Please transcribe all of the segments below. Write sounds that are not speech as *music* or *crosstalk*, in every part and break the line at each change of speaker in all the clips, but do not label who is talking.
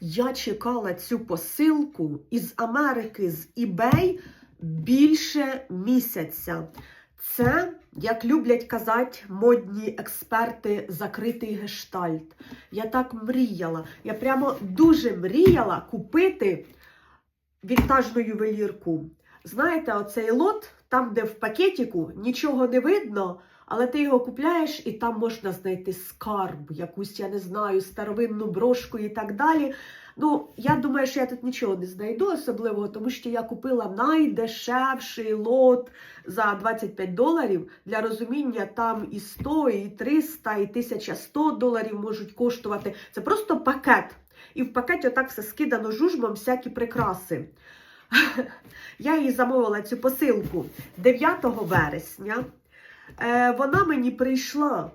Я чекала цю посилку із Америки, з eBay більше місяця. Це, як люблять казати модні експерти, закритий гештальт. Я так мріяла. Я прямо дуже мріяла купити вінтажну ювелірку. Знаєте, оцей лот, там, де в пакетику нічого не видно, але ти його купляєш і там можна знайти скарб, якусь, я не знаю, старовинну брошку і так далі. Ну, я думаю, що я тут нічого не знайду особливого, тому що я купила найдешевший лот за 25 доларів. Для розуміння, там і 100, і 300, і 1100 доларів можуть коштувати. Це просто пакет. І в пакеті отак все скидано жужмом, всякі прикраси. *laughs* Я її замовила цю посилку 9 вересня. Е, вона мені прийшла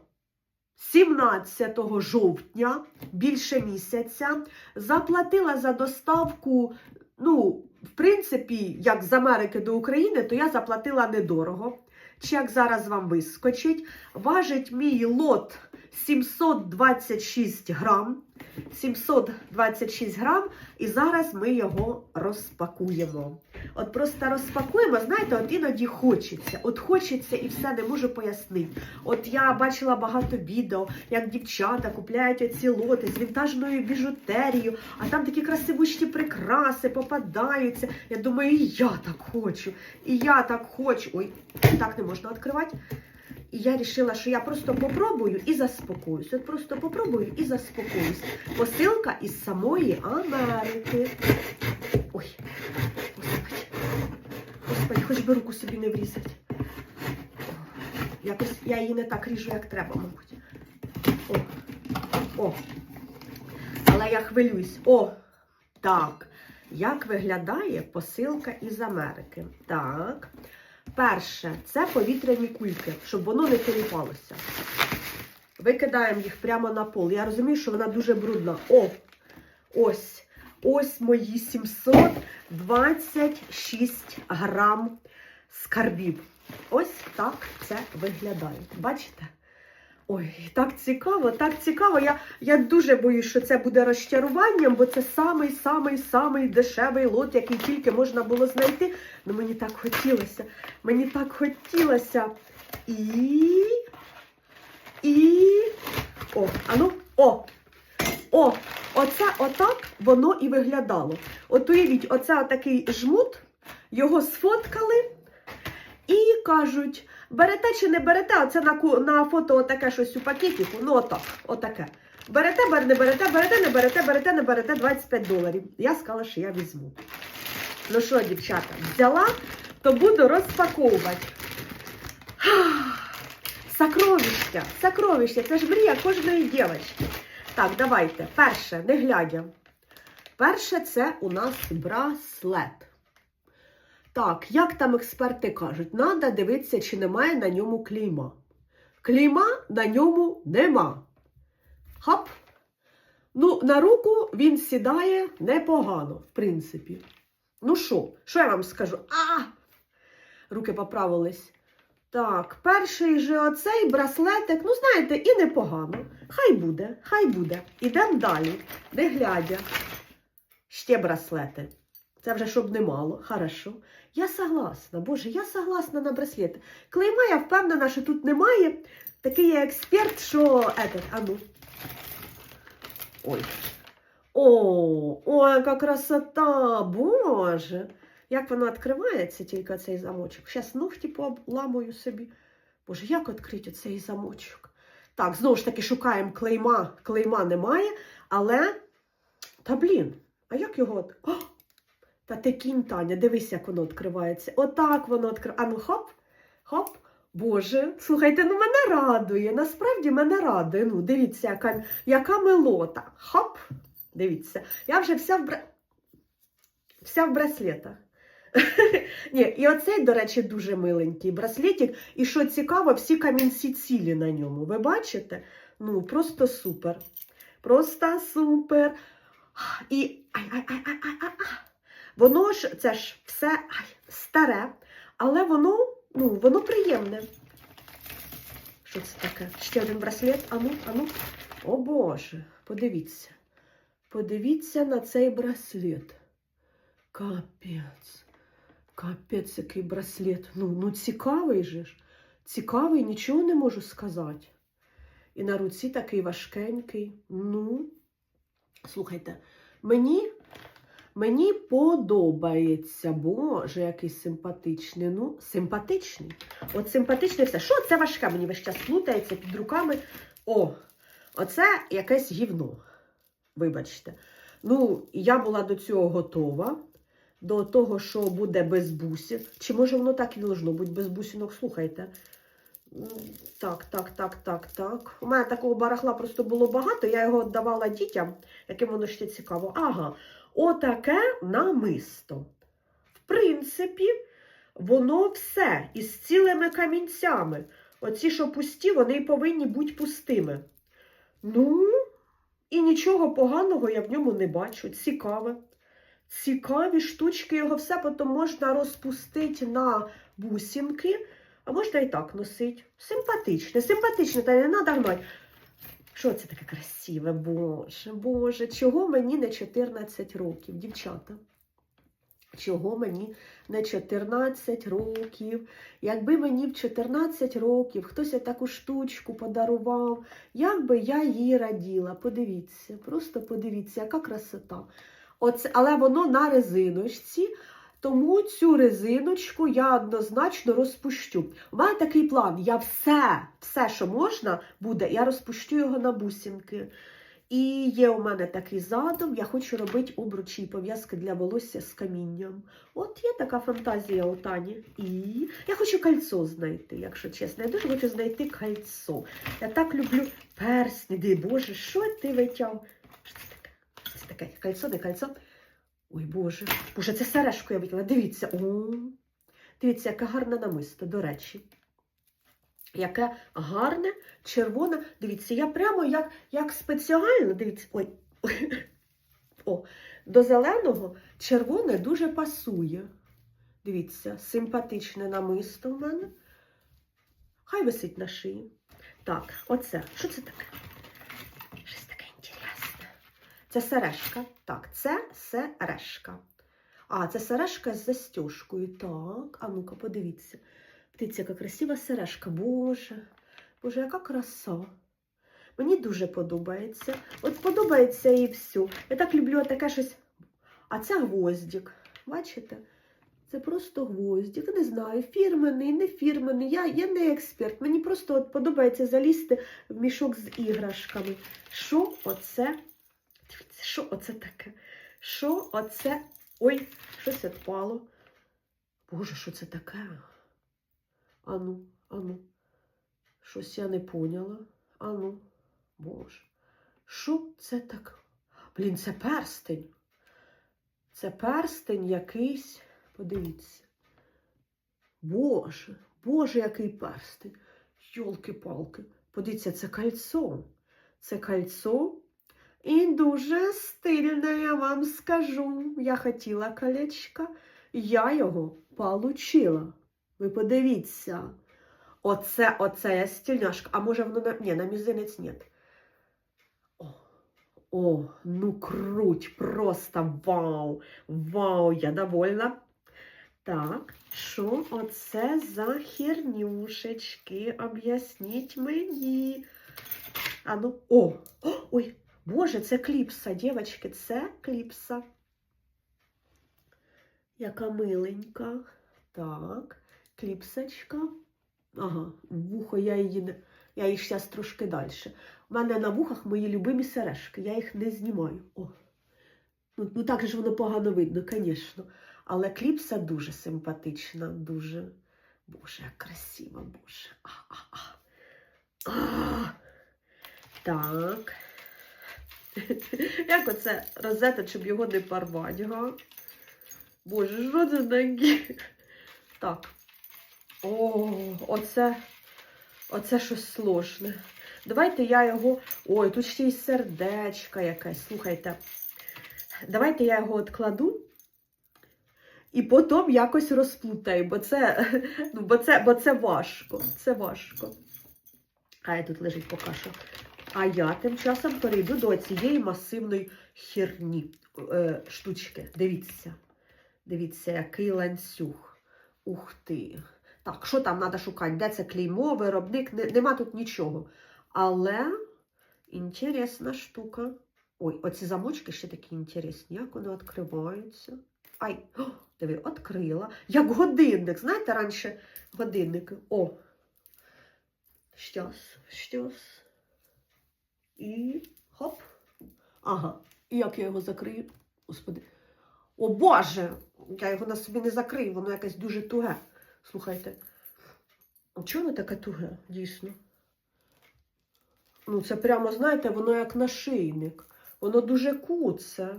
17 жовтня, більше місяця. Заплатила за доставку, ну, в принципі, як з Америки до України, то я заплатила недорого. Чи як зараз вам вискочить, важить мій лот 726 грам. 726 грам, і зараз ми його розпакуємо. От просто розпакуємо, знаєте, от іноді хочеться. От хочеться і все не можу пояснити. От я бачила багато відео, як дівчата купляють оці лоти з вінтажною біжутерією, а там такі красивущі прикраси попадаються. Я думаю, і я так хочу, і я так хочу. Ой, так не можна відкривати. І я вирішила, що я просто попробую і заспокоюсь. От просто попробую і заспокоюсь. Посилка із самої Америки. Ой, господи. Господи, хоч би руку собі не врізати. Якось я її не так ріжу, як треба, мабуть. О, о. Але я хвилююсь. О, так. Як виглядає посилка із Америки? Так. Перше, це повітряні кульки, щоб воно не теліпалося. Викидаємо їх прямо на пол. Я розумію, що вона дуже брудна. О! Ось. Ось мої 726 грам скарбів. Ось так це виглядає. Бачите? Ой, так цікаво, так цікаво. Я, я дуже боюсь, що це буде розчаруванням, бо це самий-самий-самий дешевий лот, який тільки можна було знайти. Ну мені так хотілося. Мені так хотілося. І. І. О, ану, о! О! Оце отак воно і виглядало. От уявіть, оце отакий жмут, його сфоткали і кажуть. Берете чи не берете, а це на, на фото отаке щось у пакетику, ну отак, отаке. Берете, бер- не берете, берете, не берете, берете, не берете 25 доларів. Я сказала, що я візьму. Ну що, дівчата, взяла, то буду розпаковувати. *sighs* Сокровища, сокровища, це ж мрія кожної дівчинки. Так, давайте. Перше, не глядя. Перше, це у нас браслет. Так, як там експерти кажуть, треба дивитися, чи немає на ньому клейма. Клейма на ньому нема. Хап. Ну, на руку він сідає непогано, в принципі. Ну що, що я вам скажу? А! Руки поправились. Так, перший же оцей браслетик, ну, знаєте, і непогано. Хай буде, хай буде. Ідемо далі, не глядя. Ще браслети. Це вже щоб немало. Хорошо. Я согласна, Боже, я согласна на браслети. Клейма, я впевнена, що тут немає. Такий я експерт, що этот, а ну. Ой. О, ой, яка красота, Боже. Як воно відкривається, тільки цей замочок. Зараз ногті пообламую собі. Боже, як відкрити цей замочок? Так, знову ж таки, шукаємо клейма. Клейма немає, але. Та блін, а як його? О! Та ти кінь, Таня, дивись, як воно відкривається. Отак воно відкривається. А ну хоп, хоп. Боже, слухайте, ну мене радує. Насправді мене радує. Ну, дивіться, яка, яка милота. Хоп. Дивіться. Я вже вся в, бра... вся в браслетах. *laughs* Ні, і оцей, до речі, дуже миленький браслетик. І що цікаво, всі камінці цілі на ньому. Ви бачите? Ну, просто супер. Просто супер. І ай-ай-ай-ай-ай-ай. Воно ж це ж все ай, старе, але воно, ну, воно приємне. Що це таке? Ще один браслет. Ану, ану. О Боже, подивіться. Подивіться на цей браслет. Капець. Капець, який браслет. Ну, ну цікавий же ж. Цікавий, нічого не можу сказати. І на руці такий важкенький. Ну, слухайте, мені, мені подобається. Боже, який симпатичний. Ну, симпатичний. От симпатичний все. Що це важке? Мені весь час плутається під руками. О, оце якесь гівно. Вибачте. Ну, я була до цього готова. До того, що буде без бусин. Чи може воно так і должно бути без бусинок? Слухайте. Так, так, так, так, так. У мене такого барахла просто було багато, я його віддавала дітям, яким воно ще цікаво. Ага, отаке намисто. В принципі, воно все із цілими камінцями. Оці, що пусті, вони повинні бути пустими. Ну, і нічого поганого я в ньому не бачу. Цікаве. Цікаві штучки, його все потім можна розпустити на бусинки, а можна і так носити. Симпатичне, симпатичне, та не треба гнати. Що це таке красиве, боже, боже, чого мені не 14 років, дівчата? Чого мені не 14 років? Якби мені в 14 років хтось таку штучку подарував, як би я їй раділа. Подивіться, просто подивіться, яка красота. Оце, але воно на резиночці, тому цю резиночку я однозначно розпущу. У мене такий план: я все, все, що можна буде, я розпущу його на бусинки. І є у мене такий задум, я хочу робити обручі і пов'язки для волосся з камінням. От є така фантазія у Тані. І я хочу кольцо знайти, якщо чесно. Я дуже хочу знайти кольцо. Я так люблю персні. Ди, Боже, що ти витяв? Що це таке? Що це таке? Кольцо, не кольцо? Ой, Боже. Боже, це сережку я витягла. Дивіться. О, дивіться, яке гарне намисто, до речі. Яке гарне, червоне. Дивіться, я прямо як, як спеціально, дивіться, ой, *laughs* о, до зеленого червоне дуже пасує. Дивіться, симпатичне намисто в мене. Хай висить на шиї. Так, оце. Що це таке? Це сережка. Так, це сережка. А, це сережка з застіжкою. Так, а ну-ка, подивіться. Дивіться, яка красива сережка. Боже, Боже, яка краса. Мені дуже подобається. От подобається і все. Я так люблю таке щось. А це гвоздик. Бачите? Це просто гвоздик. Не знаю, фірменний, не фірменний. Я, я не експерт. Мені просто от подобається залізти в мішок з іграшками. Що оце? Дивіться, що оце таке? Що оце? Ой, щось відпало. Боже, що це таке? Ану, ану. Щось я не поняла. Ану, боже. Що це так? Блін, це перстень. Це перстень якийсь. Подивіться. Боже, боже, який перстень. Йолки-палки. Подивіться, це кольцо. Це кольцо. І дуже стильне, я вам скажу. Я хотіла колечко, я його получила. Ви подивіться. Оце, оце стільняшка. А може воно на. Ні, на мізинець ні. О, о, ну круть, просто вау! Вау, я довольна. Так, що оце за хернюшечки? Об'ясніть мені. А ну, о, о, ой, боже, це кліпса, дівчатки, це кліпса. Яка миленька. Так, кліпсочка. Ага, вухо я її. Я її зараз трошки далі. У мене на вухах мої любимі сережки, я їх не знімаю. О. Ну, ну так же воно погано видно, звісно. Але кліпса дуже симпатична, дуже. Боже, як красиво, боже. А-а-а. Так. *laughs* Як оце розета, щоб його не порвати, га? Боже, що це таке? *laughs* Так. О, оце, оце щось сложне. Давайте я його. Ой, тут ще й сердечка якась. Слухайте. Давайте я його відкладу і потім якось розплутаю, бо це, *laughs* ну, бо це, бо це важко. Це важко. Хай тут лежить поки. А я тим часом перейду до цієї масивної херні е, штучки. Дивіться. Дивіться, який ланцюг. Ух ти. Так, що там треба шукати? Де це клеймо, виробник? Не- Нема тут нічого. Але інтересна штука. Ой, оці замочки ще такі інтересні. Як вони відкриваються? Ай, о, диви, відкрила. Як годинник. Знаєте, раніше годинники. О. Щас, щас. І хоп. Ага. І як я його закрию? Господи. О Боже! Я його на собі не закрию, воно якесь дуже туге. Слухайте. Чого воно таке туге, дійсно? Ну, це прямо, знаєте, воно як нашийник. Воно дуже куце.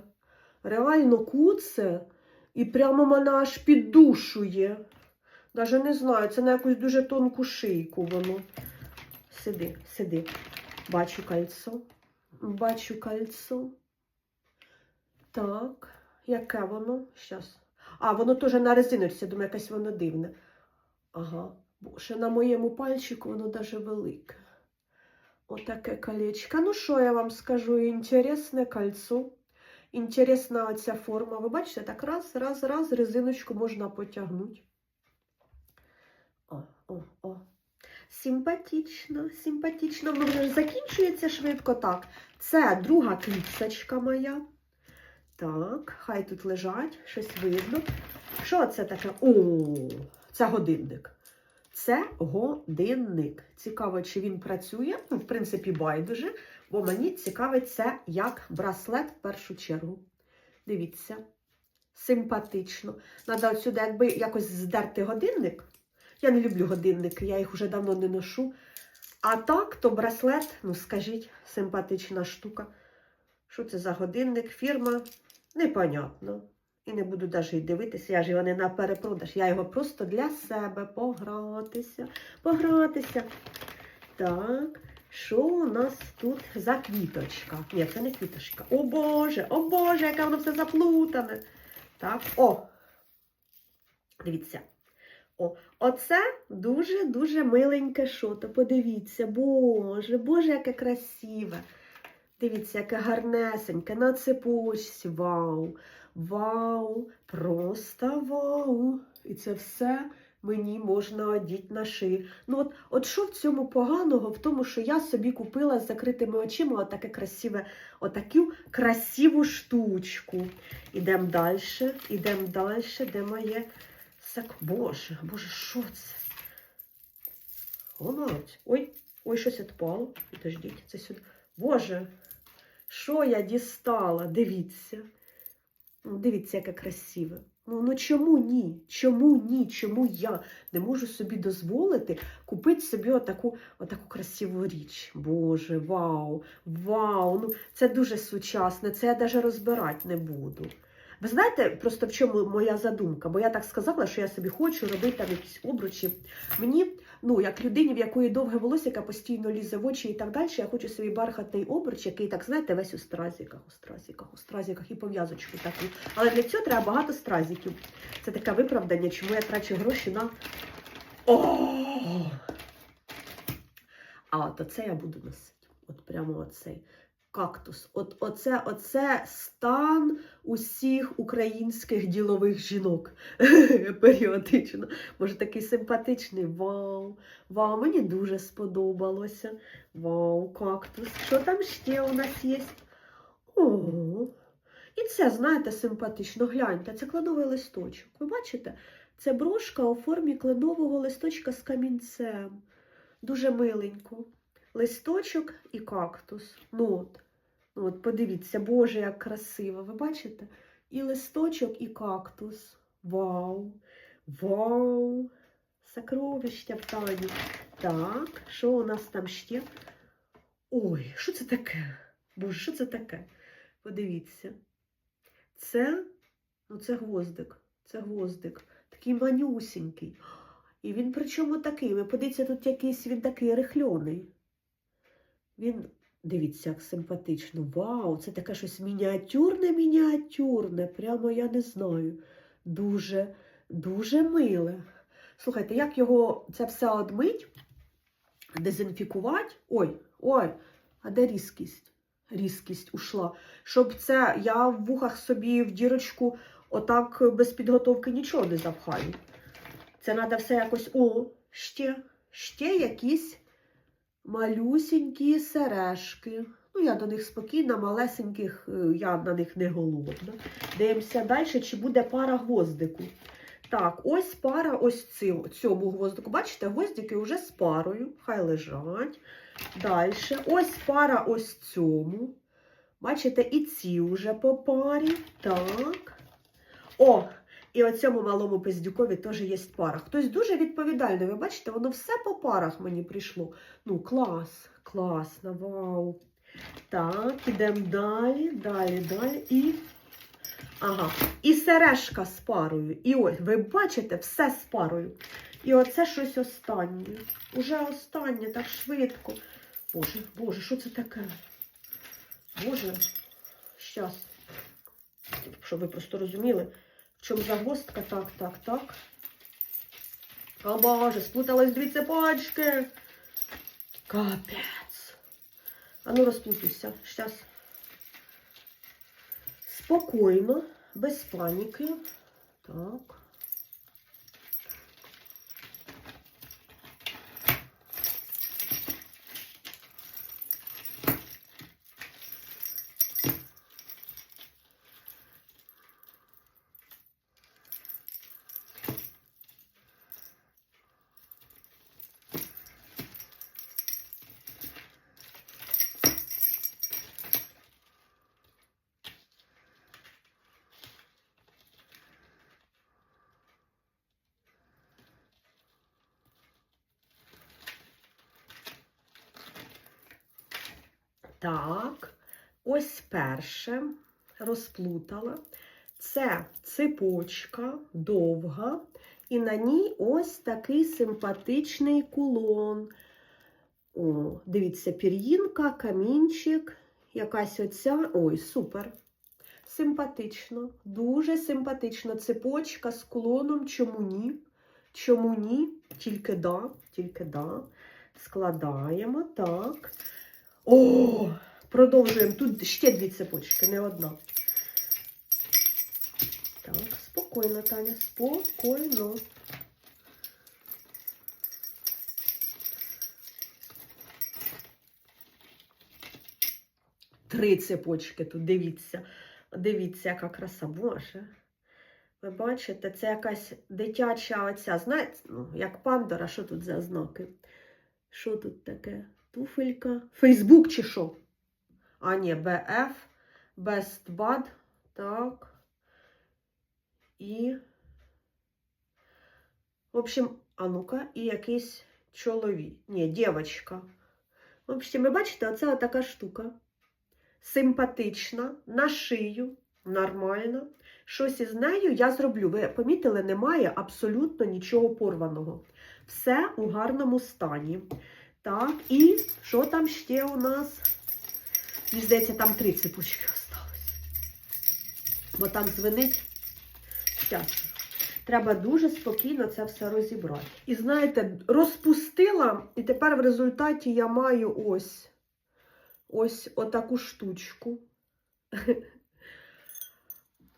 Реально куце. І прямо мене аж піддушує. Даже не знаю, це на якусь дуже тонку шийку воно. Сиди, сиди. Бачу кольцо. Бачу кольцо. Так, яке воно? Щас. А, воно теж на резиночці, думаю, якесь воно дивне. Ага. Бо ще на моєму пальчику воно даже велике. Отаке колечко. Ну, що я вам скажу? Інтересне кольцо. Інтересна оця форма. Ви бачите, так раз, раз, раз, резиночку можна потягнути. О, о, о. Симпатично, симпатично. Воно вже закінчується швидко так. Це друга кліпсочка моя. Так, хай тут лежать, щось видно. Що це таке? О, це годинник. Це годинник. Цікаво, чи він працює. Ну, в принципі, байдуже, бо мені цікавить це як браслет в першу чергу. Дивіться, симпатично. Надо отсюди, якби якось здерти годинник. Я не люблю годинники, я їх вже давно не ношу. А так, то браслет, ну скажіть, симпатична штука. Що це за годинник? Фірма? Непонятно. І не буду навіть дивитися, я ж його не на перепродаж. Я його просто для себе погратися, погратися. Так, що у нас тут за квіточка? Ні, це не квіточка. О Боже, о Боже, яке воно все заплутане. Так, о. Дивіться. О, оце дуже-дуже миленьке шото. Подивіться, Боже, Боже, яке красиве. Дивіться, яке гарнесеньке на цепочці. Вау! Вау! Просто вау! І це все мені можна одіти на шию. Ну от, от що в цьому поганого? В тому, що я собі купила з закритими очима отаке красиве, отаку красиву штучку. Ідемо далі, ідемо далі, де моє сак. Боже, боже, що це? Гонать. Ой, ой, щось відпало. Підождіть, це сюди. Боже, що я дістала? Дивіться. Ну, Дивіться, яке красиве. Ну, ну чому ні? Чому ні? Чому я не можу собі дозволити купити собі отаку, отаку красиву річ? Боже, вау, вау! Ну, це дуже сучасне, це я навіть розбирати не буду. Ви знаєте, просто в чому моя задумка? Бо я так сказала, що я собі хочу робити там якісь обручі. Мені, ну, як людині, в якої довге волосся, яка постійно лізе в очі і так далі, я хочу собі бархатний обруч, який, так знаєте, весь у стразиках, у стразиках, у стразиках і пов'язочку таку. Але для цього треба багато стразиків. Це таке виправдання, чому я трачу гроші на. О! А от оце я буду носити. От прямо оцей кактус. От оце, оце стан усіх українських ділових жінок *laughs* періодично. Може, такий симпатичний. Вау! Вау, мені дуже сподобалося. Вау, кактус. Що там ще у нас є? О, і це, знаєте, симпатично. Гляньте, це кленовий листочок. Ви бачите? Це брошка у формі кленового листочка з камінцем. Дуже миленько. Листочок і кактус. Ну от. От подивіться, Боже, як красиво. Ви бачите? І листочок, і кактус. Вау! Вау! Сокровища в тані. Так, що у нас там ще? Ой, що це таке? Боже, що це таке? Подивіться. Це, ну це гвоздик. Це гвоздик. Такий манюсінький. І він причому такий. Ви подивіться, тут якийсь він такий рихльоний. Він, дивіться, як симпатично. Вау, це таке щось мініатюрне, мініатюрне. Прямо я не знаю. Дуже, дуже миле. Слухайте, як його це все одмить, дезінфікувати? Ой, ой, А де різкість? Різкість ушла. Щоб це я в вухах собі в дірочку отак без підготовки нічого не запхаю. Це треба все якось. О, ще, ще якісь малюсінькі сережки. Ну, я до них спокійна, малесеньких, е, я на них не голодна. Дивимося далі, чи буде пара гвоздику. Так, ось пара ось цим, цьому гвоздику. Бачите, гвоздики вже з парою, хай лежать. Далі. Ось пара ось цьому. Бачите, і ці вже по парі. Так. О, і оцьому малому пиздюкові теж є пара. Хтось дуже відповідальний. Ви бачите, воно все по парах мені прийшло. Ну, клас, класно, вау. Так, ідемо далі, далі, далі. І. Ага. І сережка з парою. І ось, ви бачите, все з парою. І оце щось останнє. Уже останнє, так швидко. Боже, Боже, що це таке? Боже, щас. Щоб ви просто розуміли, в чому загвоздка. Так, так, так. О Боже, сплутались дві цепочки. Капець. А ну розплутуйся. Щас. Спокійно, без паніки. Так. Так, ось перше розплутала. Це цепочка довга, і на ній ось такий симпатичний кулон. О, дивіться, пір'їнка, камінчик, якась оця. Ой, супер. Симпатично, дуже симпатична цепочка з кулоном. Чому ні? Чому ні? Тільки да, тільки да. Складаємо так. О, продовжуємо. Тут ще дві цепочки, не одна. Так, спокійно, Таня, спокійно. Три цепочки тут, дивіться. Дивіться, яка краса, Боже. Ви бачите, це якась дитяча оця, знаєте, ну, як пандора, що тут за знаки? Що тут таке? Туфелька. Фейсбук чи що? А, ні, BF, Best Bud. Так. І. В общем, а ну-ка, і якийсь чоловік. Ні, дівчинка. В общем, ви бачите, оце така штука. Симпатична, на шию, нормально. Щось із нею я зроблю. Ви помітили, немає абсолютно нічого порваного. Все у гарному стані. Так, і що там ще у нас? Мені здається, там три цепочки осталось. Бо там дзвенить. Щас. Треба дуже спокійно це все розібрати. І знаєте, розпустила, і тепер в результаті я маю ось ось отаку штучку.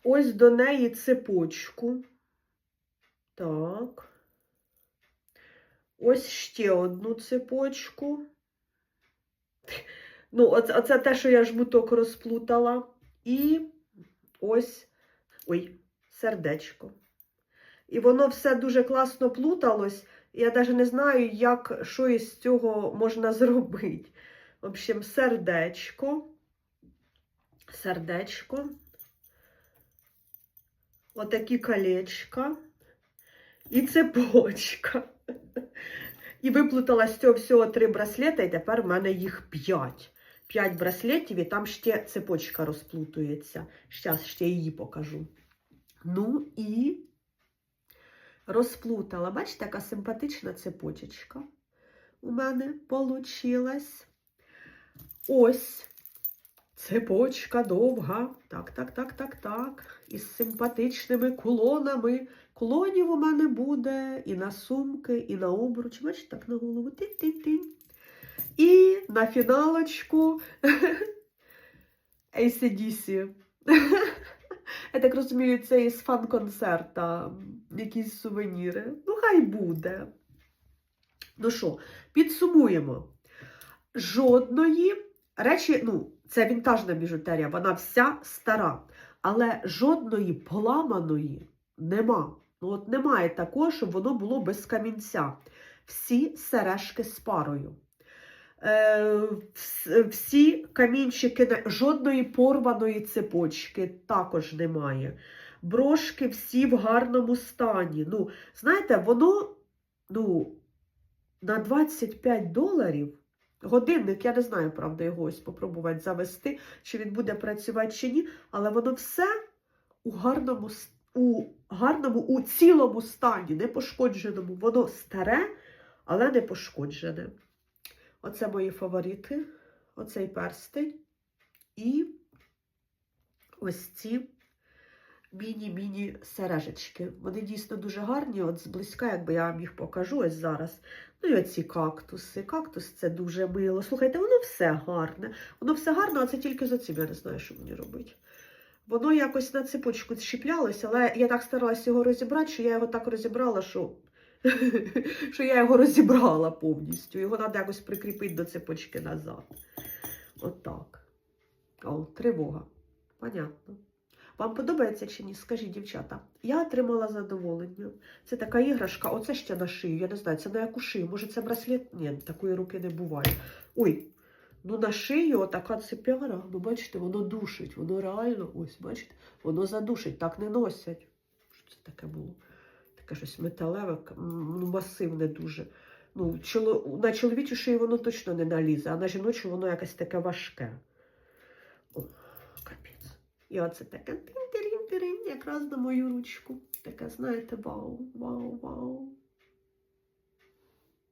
Ось до неї цепочку. Так. Ось ще одну цепочку. *laughs* Ну, оце, те, що я жмуток розплутала. І ось ой, сердечко. І воно все дуже класно плуталось. Я навіть не знаю, як що із цього можна *laughs* зробити. В общем, сердечко. Сердечко. Отакі колечка. І цепочка. І виплутала з цього всього три браслета, і тепер в мене їх п'ять. П'ять браслетів, і там ще цепочка розплутується. Зараз ще її покажу. Ну і розплутала. Бачите, яка симпатична цепочечка у мене получилась. Ось цепочка довга. Так, так, так, так, так. Із симпатичними кулонами. Кулонів у мене буде і на сумки, і на обруч. Бачите, так на голову. Тинь-тинь-тинь. І на фіналочку *laughs* ACDC. *laughs* Я так розумію, це із фан-концерта, якісь сувеніри. Ну, хай буде. Ну що, підсумуємо. Жодної речі, ну, це вінтажна біжутерія, вона вся стара, але жодної поламаної нема. Ну, от немає такого, щоб воно було без камінця. Всі сережки з парою. Е, всі камінчики, жодної порваної цепочки також немає. Брошки всі в гарному стані. Ну, знаєте, воно ну, на 25 доларів. Годинник, я не знаю, правда, його ось попробувати завести, чи він буде працювати чи ні, але воно все у гарному, у гарному, у цілому стані, не пошкодженому. Воно старе, але не пошкоджене. Оце мої фаворити. Оцей перстень. І ось ці міні-міні сережечки. Вони дійсно дуже гарні. От зблизька, якби я вам їх покажу ось зараз. Ну і оці кактуси. Кактус це дуже мило. Слухайте, воно все гарне. Воно все гарне, а це тільки за цим я не знаю, що мені робити. Воно якось на цепочку щіплялося, але я так старалася його розібрати, що я його так розібрала, що, *laughs* що я його розібрала повністю. Його треба якось прикріпити до цепочки назад. Отак. О, тривога. Понятно. Вам подобається чи ні? Скажіть, дівчата. Я отримала задоволення. Це така іграшка, оце ще на шию. Я не знаю, це на яку шию. Може, це браслет? Ні, такої руки не буває. Ой, ну на шию така цепяра. Ну, бачите, воно душить. Воно реально, ось, бачите, воно задушить, так не носять. Що це таке було? Таке щось металеве, ну, масивне дуже. Ну, чоло... На чоловічу шию воно точно не налізе, а на жіночу воно якесь таке важке. О, капець. І оце таке тин-тирин-тирин, якраз на мою ручку. Таке, знаєте, вау, вау, вау.